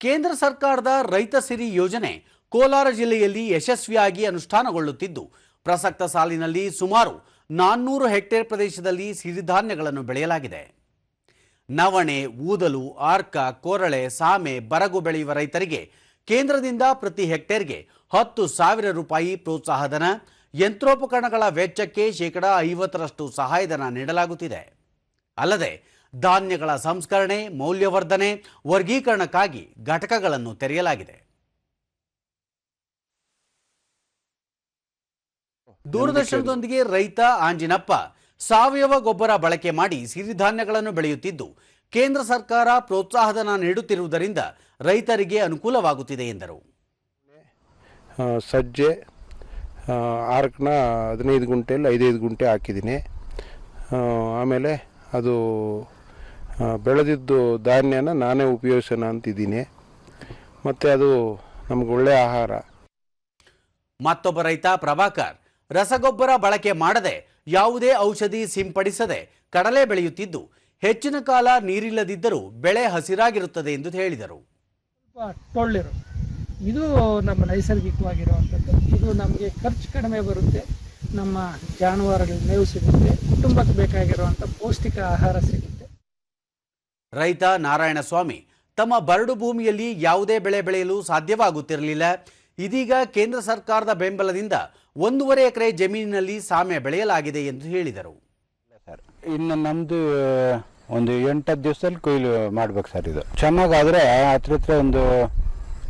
ಕೇಂದ್ರ ಸರ್ಕಾರದ ರೈತ ಸಿರಿ ಯೋಜನೆ ಕೋಲಾರ ಜಿಲ್ಲೆಯಲ್ಲಿ ಯಶಸ್ವಿಯಾಗಿ ಅನುಷ್ಠಾನಗೊಳ್ಳುತ್ತಿದ್ದು, ಪ್ರಸಕ್ತ ಸಾಲಿನಲ್ಲಿ ಸುಮಾರು ನಾನ್ನೂರು ಹೆಕ್ಟೇರ್ ಪ್ರದೇಶದಲ್ಲಿ ಸಿರಿಧಾನ್ಯಗಳನ್ನು ಬೆಳೆಯಲಾಗಿದೆ. ನವಣೆ, ಊದಲು, ಆರ್ಕ, ಕೋರಳೆ, ಸಾಮೆ, ಬರಗು ಬೆಳೆಯುವ ರೈತರಿಗೆ ಕೇಂದ್ರದಿಂದ ಪ್ರತಿ ಹೆಕ್ಟೇರ್ಗೆ ಹತ್ತು ಸಾವಿರ ರೂಪಾಯಿ ಪ್ರೋತ್ಸಾಹಧನ ಯಂತ್ರೋಪಕರಣಗಳ ವೆಚ್ಚಕ್ಕೆ ಶೇಕಡಾ ಐವತ್ತರಷ್ಟು ಸಹಾಯಧನ ನೀಡಲಾಗುತ್ತಿದೆ. ಅಲ್ಲದೆ ಧಾನ್ಯಗಳ ಸಂಸ್ಕರಣೆ, ಮೌಲ್ಯವರ್ಧನೆ, ವರ್ಗೀಕರಣಕ್ಕಾಗಿ ಘಟಕಗಳನ್ನು ತೆರೆಯಲಾಗಿದೆ. ದೂರದರ್ಶನದೊಂದಿಗೆ ರೈತ ಆಂಜಿನಪ್ಪ ಸಾವಯವ ಗೊಬ್ಬರ ಬಳಕೆ ಮಾಡಿ ಸಿರಿಧಾನ್ಯಗಳನ್ನು ಬೆಳೆಯುತ್ತಿದ್ದು, ಕೇಂದ್ರ ಸರ್ಕಾರ ಪ್ರೋತ್ಸಾಹಧನ ನೀಡುತ್ತಿರುವುದರಿಂದ ರೈತರಿಗೆ ಅನುಕೂಲವಾಗುತ್ತಿದೆ ಎಂದರು. ಸಜ್ಜೆ ಆರ್ಕ್ನ ಹದಿನೈದು ಗುಂಟೆಯಲ್ಲಿ ಐದೈದು ಗುಂಟೆ ಹಾಕಿದ್ದೀನಿ. ಆಮೇಲೆ ಅದು ಬೆಳೆದಿದ್ದು ಧಾನ್ಯನ ನಾನೇ ಉಪಯೋಗಿಸೋಣ ಅಂತಿದ್ದೀನಿ. ಮತ್ತು ಅದು ನಮ್ಗೆ ಒಳ್ಳೆಯ ಆಹಾರ. ಮತ್ತೊಬ್ಬ ರೈತ ಪ್ರಭಾಕರ್ ರಸಗೊಬ್ಬರ ಬಳಕೆ ಮಾಡದೆ ಯಾವುದೇ ಔಷಧಿ ಸಿಂಪಡಿಸದೆ ಕಡಲೆ ಬೆಳೆಯುತ್ತಿದ್ದು ಹೆಚ್ಚಿನ ಕಾಲ ನೀರಿಲ್ಲದಿದ್ದರೂ ಬೆಳೆ ಹಸಿರಾಗಿರುತ್ತದೆ ಎಂದು ಹೇಳಿದರು. ಸ್ವಲ್ಪ ಟೊಳ್ಳಿರು ಇದು ನಮ್ಮ ನೈಸರ್ಗಿಕವಾಗಿರುವಂಥದ್ದು. ಇದು ನಮಗೆ ಖರ್ಚು ಕಡಿಮೆ ಬರುತ್ತೆ. ನಮ್ಮ ಜಾನುವಾರುಗಳ ಮೇವು ಸಿಗುತ್ತೆ. ಕುಟುಂಬಕ್ಕೆ ಬೇಕಾಗಿರುವಂಥ ಪೌಷ್ಟಿಕ ಆಹಾರ ಸಿಗುತ್ತೆ. ರೈತ ನಾರಾಯಣಸ್ವಾಮಿ ತಮ್ಮ ಬರಡು ಭೂಮಿಯಲ್ಲಿ ಯಾವುದೇ ಬೆಳೆ ಬೆಳೆಯಲು ಸಾಧ್ಯವಾಗುತ್ತಿರಲಿಲ್ಲ. ಇದೀಗ ಕೇಂದ್ರ ಸರ್ಕಾರದ ಬೆಂಬಲದಿಂದ ಒಂದೂವರೆ ಎಕರೆ ಜಮೀನಿನಲ್ಲಿ ಸಾಮೆ ಬೆಳೆಯಲಾಗಿದೆ ಎಂದು ಹೇಳಿದರು. ಸರ್ ಇನ್ನು ನಮ್ಮದು ಒಂದು ಎಂಟತ್ತು ದಿವಸದಲ್ಲಿ ಕೊಯ್ಲು ಮಾಡ್ಬೇಕು ಸರ್ ಇದು. ಚೆನ್ನಾಗಾದರೆ ಹತ್ರ ಹತ್ರ ಒಂದು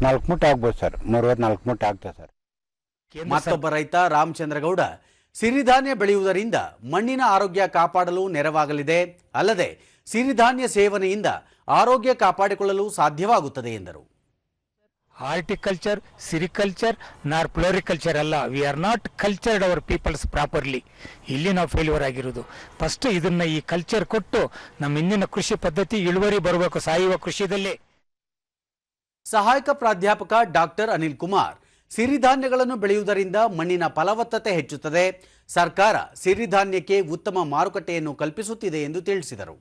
ನಾಲ್ಕು ಮೂಟೆ ಆಗ್ಬೋದು ಸರ್. ಮೂರುವರೆ ನಾಲ್ಕು ಮೂಟೆ ಆಗ್ತದೆ ಸರ್ ಮತ್ತೊಬ್ಬ ರೈತ ರಾಮಚಂದ್ರಗೌಡ ಸಿರಿಧಾನ್ಯ ಬೆಳೆಯುವುದರಿಂದ ಮಣ್ಣಿನ ಆರೋಗ್ಯ ಕಾಪಾಡಲು ನೆರವಾಗಲಿದೆ. ಅಲ್ಲದೆ ಸಿರಿಧಾನ್ಯ ಸೇವನೆಯಿಂದ ಆರೋಗ್ಯ ಕಾಪಾಡಿಕೊಳ್ಳಲು ಸಾಧ್ಯವಾಗುತ್ತದೆ ಎಂದರು. ಹಾರ್ಟಿಕಲ್ಚರ್ ಸಿರಿಕಲ್ಚರ್ ನಾರ್ ಫ್ಲೋರಿಕಲ್ಚರ್ ಅಲ್ಲ we are not cultured our peoples properly. ಇಲ್ಲಿ ನಾವು ಫೇಲ್ಯೂರ್ ಆಗಿರೋದು. ಫಸ್ಟ್ ಇದನ್ನ ಈ ಕಲ್ಚರ್ ಕೊಟ್ಟು ನಮ್ಮ ಇಂದಿನ ಕೃಷಿ ಪದ್ಧತಿ ಇಳುವರಿ ಬರಬೇಕು ಸಾಯುವ ಕೃಷಿಯಲ್ಲೇ. ಸಹಾಯಕ ಪ್ರಾಧ್ಯಾಪಕ ಡಾಕ್ಟರ್ ಅನಿಲ್ ಕುಮಾರ್ ಸಿರಿಧಾನ್ಯಗಳನ್ನು ಬೆಳೆಯುವುದರಿಂದ ಮಣ್ಣಿನ ಫಲವತ್ತತೆ ಹೆಚ್ಚುತ್ತದೆ. ಸರ್ಕಾರ ಸಿರಿಧಾನ್ಯಕ್ಕೆ ಉತ್ತಮ ಮಾರುಕಟ್ಟೆಯನ್ನು ಕಲ್ಪಿಸುತ್ತಿದೆ ಎಂದು ತಿಳಿಸಿದರು.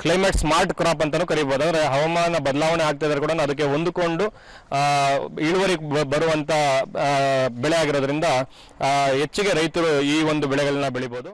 ಕ್ಲೈಮೇಟ್ ಸ್ಮಾರ್ಟ್ ಕ್ರಾಪ್ ಅಂತಾನೂ ಕರಿಬೋದು. ಅಂದ್ರೆ ಹವಾಮಾನ ಬದಲಾವಣೆ ಆಗ್ತಾ ಇದ್ರೆ ಕೂಡ ಅದಕ್ಕೆ ಹೊಂದಿಕೊಂಡು ಇಳುವರಿ ಬರುವಂತ ಬೆಳೆ ಆಗಿರೋದ್ರಿಂದ ಹೆಚ್ಚಿಗೆ ರೈತರು ಈ ಒಂದು ಬೆಳೆಗಳನ್ನ ಬೆಳಿಬೋದು.